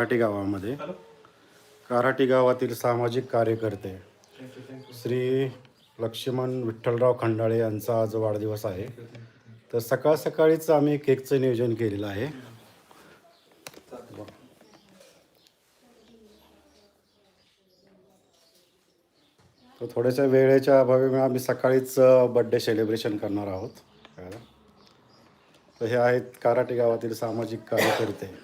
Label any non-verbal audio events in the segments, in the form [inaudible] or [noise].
Karate गावामध्ये. काराटी गावातील सामाजिक कार्यकर्ते श्री लक्ष्मण विठ्ठलराव खंडाळे यांचा आज वाढदिवस आहे. तर सकाळ सकाळीच आम्ही केकचं नियोजन केलेलं आहे. तर थोड्याशा वेळेच्या अभावी आम्ही सकाळीच बड्डे सेलिब्रेशन करणार आहोत. तर हे आहेत काराटी गावातील सामाजिक कार्यकर्ते.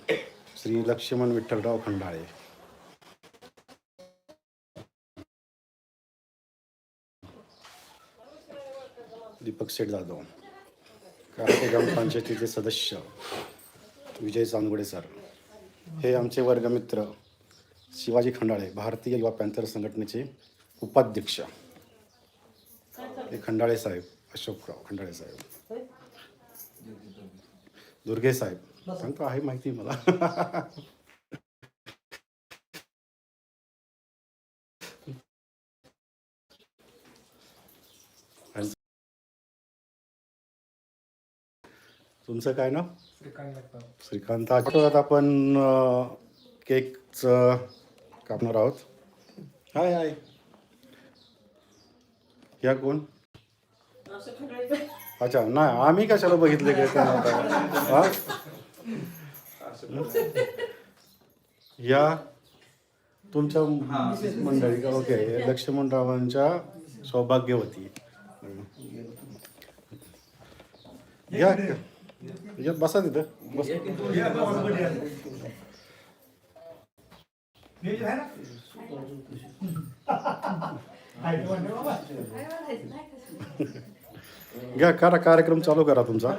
श्री लक्ष्मण विठ्ठलराव खंडाळे. दीपक शेठ जाधव कराटे ग्रामपंचायतीचे सदस्य विजय चांदगुडे सर हे आमचे वर्गमित्र शिवाजी खंडाळे भारतीय युवा पॅन्थर संघटनेचे उपाध्यक्ष. हे खंडाळे साहेब अशोकराव खंडाळे साहेब. दुर्गे साहेब सांगतो आहे माहिती मला तुमचं काय नाव? श्रीकांत आठवड्यात आपण केकचं कापणार आहोत. हाय हाय. या कोण? अच्छा नाही आम्ही कशाला बघितले काय. हा? या तुमच्या मंडळी का ओके. लक्ष्मणरावांच्या सौभाग्यवती. या. या बसा तिथं. बस. [laughs] घ्या करा कार्यक्रम चालू करा तुमचा.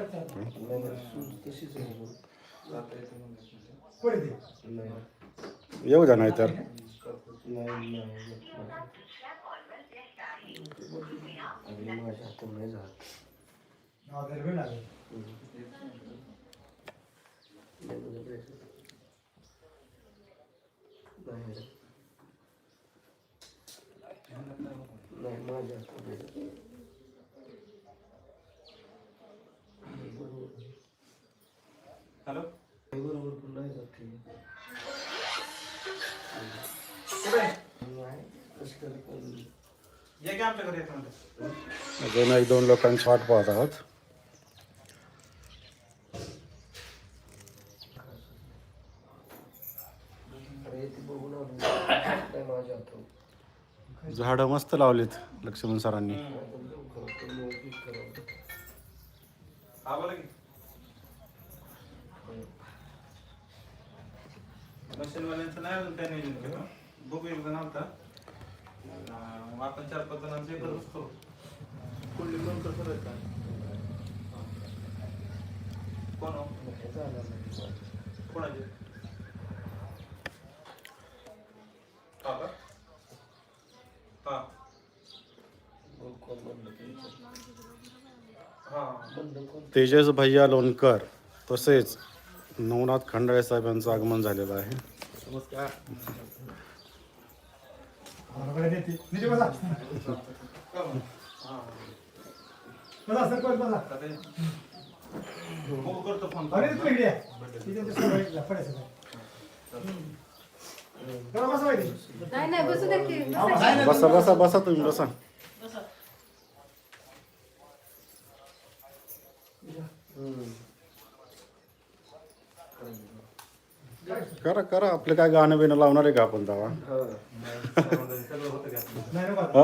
येऊ द्या नाही तर हॅलो अजून एक दोन लोकांची वाट पाहत आहोत झाडं मस्त लावलीत लक्ष्मण सरांनी. नाही बघू एकदा नव्हता. आपण चार पाच जणांचे एकत्रच करू कसं कोण हो? कोणाचे? हा का? हा. हा. तेजस भैया लोणकर तसेच नवनाथ खंडाळे साहेब यांचं आगमन झालेलं आहे. बघू करतो फोन. नाही नाही बसू दे की. बसा. बसा बसा बसा तुम्ही बसा. करा करा आपलं काय गाणं बिणं लावणार आहे का आपण तेव्हा टू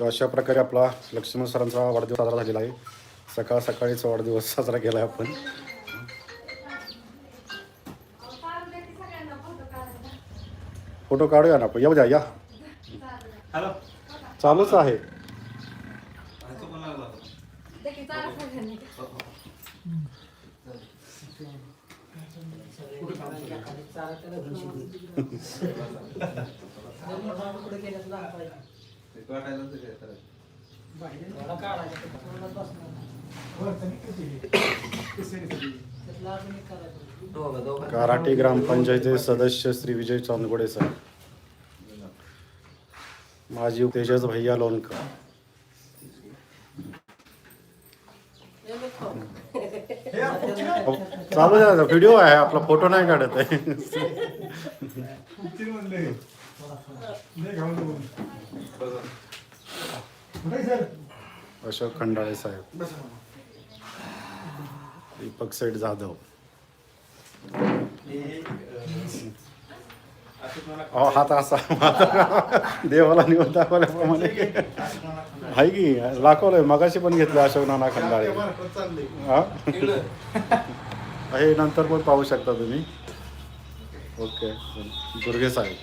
तर अशा प्रकारे आपला लक्ष्मण सरांचा वाढदिवस साजरा झालेला आहे. सकाळ सकाळीच वाढदिवस साजरा केला आहे आपण. फोटो काढूया ना आपण. येऊ द्या या. हॅलो. चालूच आहे. [laughs] [laughs] ते. कराटे ग्रामपंचायतीचे सदस्य श्री विजय चांदगोडे सर. माजी तेजस भैया लोणकर. चालू द्या व्हिडिओ आहे आपला फोटो नाही काढत आहे. अशोक खंडाळे साहेब. दीपक सेठ जाधव. अहो हात असा. देवाला निवड दाखवल्याप्रमाणे. आहे की? दाखवलंय. मगाशी पण घेतलं अशोक नाना खंडाळे. हा? हे नंतर पण पाहू शकता तुम्ही. ओके दुर्गे साहेब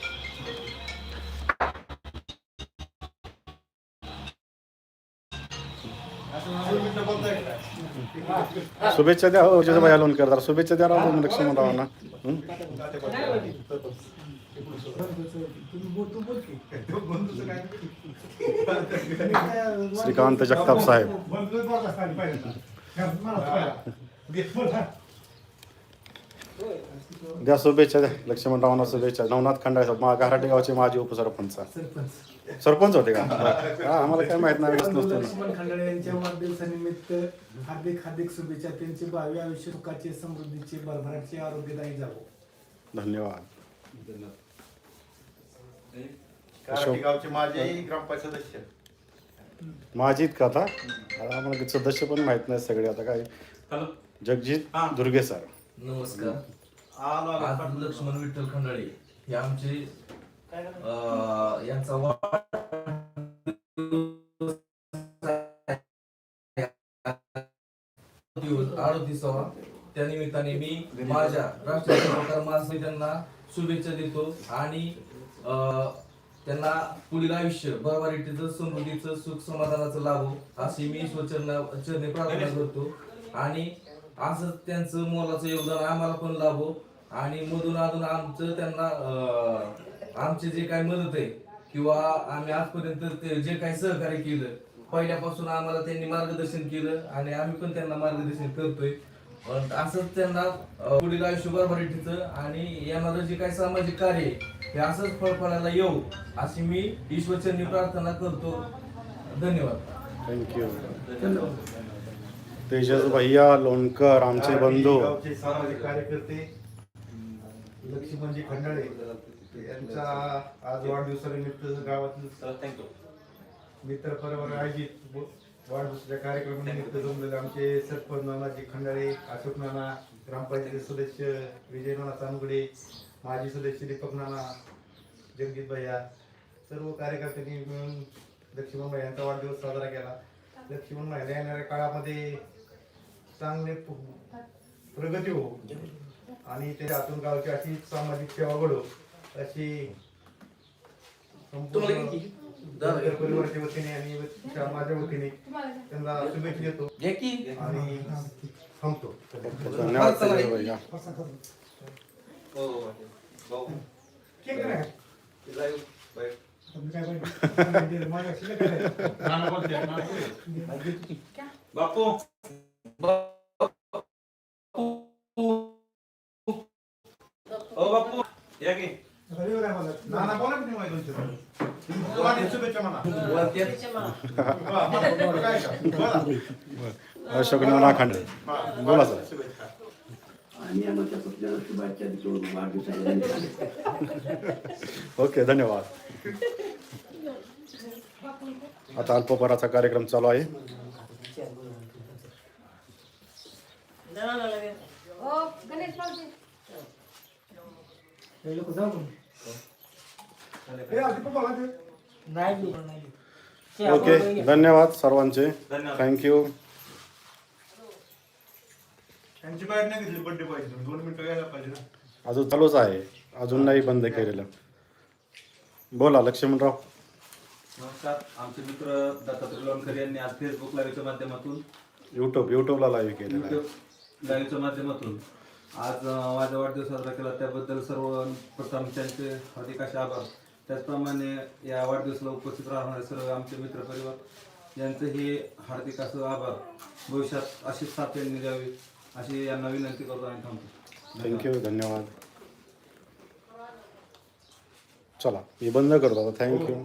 शुभेच्छा द्या हो जिजाबाई लोणकर शुभेच्छा द्या राहतो लक्ष्मणरावांना हं? श्रीकांत जगताप साहेब। द्या शुभेच्छा द्या. लक्ष्मणरावांना शुभेच्छा. नवनाथ खंडाळे मा घाराटे गावचे माजी उपसरपंच. सरपंच. होते का? हा आम्हाला काय माहीत नाही नसतो. ना. लक्ष्मण खंडाळे यांच्या वाढदिवसानिमित्त हार्दिक हार्दिक शुभेच्छा. त्यांचे भावी आयुष्य सुखाचे समृद्धीचे भरभराटचे आरोग्यदायी जावो. धन्यवाद. गावचे माझे ग्रामपंचायत सदस्य. माझीत का आता? आता आम्हाला सदस्य पण माहीत नाही सगळे. आता काय? हॅलो. जगजित हा. दुर्गे सर. नमस्कार. आज लक्ष्मण विठ्ठल खंडाळे हे आमचे अं, यांचा वाढदिवस अडतीसावा त्या निमित्ताने मी माझ्या राष्ट्रीय महासंघ त्यांना शुभेच्छा देतो आणि अं, त्यांना पुढील आयुष्य बरोबरीचं समृद्धीचं सुख समाधानाचं लाभो अशी मी ईश्वरचरणा चरणी प्रार्थना करतो. आणि असंच त्यांचं मोलाचं योगदान आम्हाला पण लाभो. आणि मधून अधून आमचं त्यांना आमचे जे काही मदत आहे किंवा आम्ही आजपर्यंत ते जे काही सहकार्य केलं पहिल्यापासून आम्हाला त्यांनी मार्गदर्शन केलं आणि आम्ही पण त्यांना मार्गदर्शन करतोय. असंच त्यांना पुढील आयुष्य बरोबरीचं आणि येणारं जे काही सामाजिक कार्य आहे हे असंच फळफळायला येऊ अशी मी ईश्वरचरणी प्रार्थना करतो. धन्यवाद. थँक्यू तेजस भैया लोणकर आमचे बंधू. सामाजिक कार्यकर्ते लक्ष्मणजी खंडाळे यांचा आज वाढदिवसानिमित्त गावातील मित्र परिवार आयोजित वाढदिवसाच्या कार्यक्रमानिमित्त जमलेले आमचे सरपंच नानाजी खंडाळे अशोक नाना ग्रामपंचायत सदस्य विजय नाना चांदगडे माजी सदस्य दीपक नाना जगजित भैया सर्व कार्यकर्त्यांनी मिळून लक्ष्मण भाई यांचा वाढदिवस साजरा केला. लक्ष्मण भाई येणाऱ्या काळामध्ये चांगले प्रगती हो आणि त्यातून गावची अशी सामाजिक सेवा घडो अशी संपूर्ण दादा. परिवाराच्या वतीने आणि माझ्या वतीने. त्यांना शुभेच्छा देतो. आणि थांबतो. धन्यवाद तेजस भैया हो भाऊ केक नाही का? लाईव्ह बाय तुम्ही काय पाहिजे? माझ्या शिल्लक आहे. बापू ओ बापू या की. अशोक नाना हा, बोला सर. ओके धन्यवाद. आता अल्पपराचा कार्यक्रम चालू आहे. हे लोकं जाऊ. ओके धन्यवाद सर्वांचे. धन्यवाद. थँक्यू त्यांची बाहेर नाही घेतली बर्थडे पाहिजे दोन मिनिटं यायला पाहिजे ना. अजून चालूच आहे. अजून नाही बंद केलेलं. बोला लक्ष्मणराव. नमस्कार. आमचे मित्र दत्तात्रय लोणकर यांनी आज फेसबुक लाईव्हच्या माध्यमातून यूट्यूब यूट्यूबला लाईव्ह केलेलं आहे. युट्यूब लाईव्हच्या माध्यमातून आज माझा वाढदिवस साजरा केला त्याबद्दल सर्व प्रथम त्यांचे हार्दिक असे आभार. त्याचप्रमाणे या वाढदिवसाला उपस्थित राहणारे सर्व आमचे मित्रपरिवार यांचंही हार्दिक असं आभार. भविष्यात अशीच साथ यांनी द्यावी अशी यांना विनंती करतो आणि थांबतो. थँक्यू धन्यवाद. चला मी बंद करतो आता. थँक्यू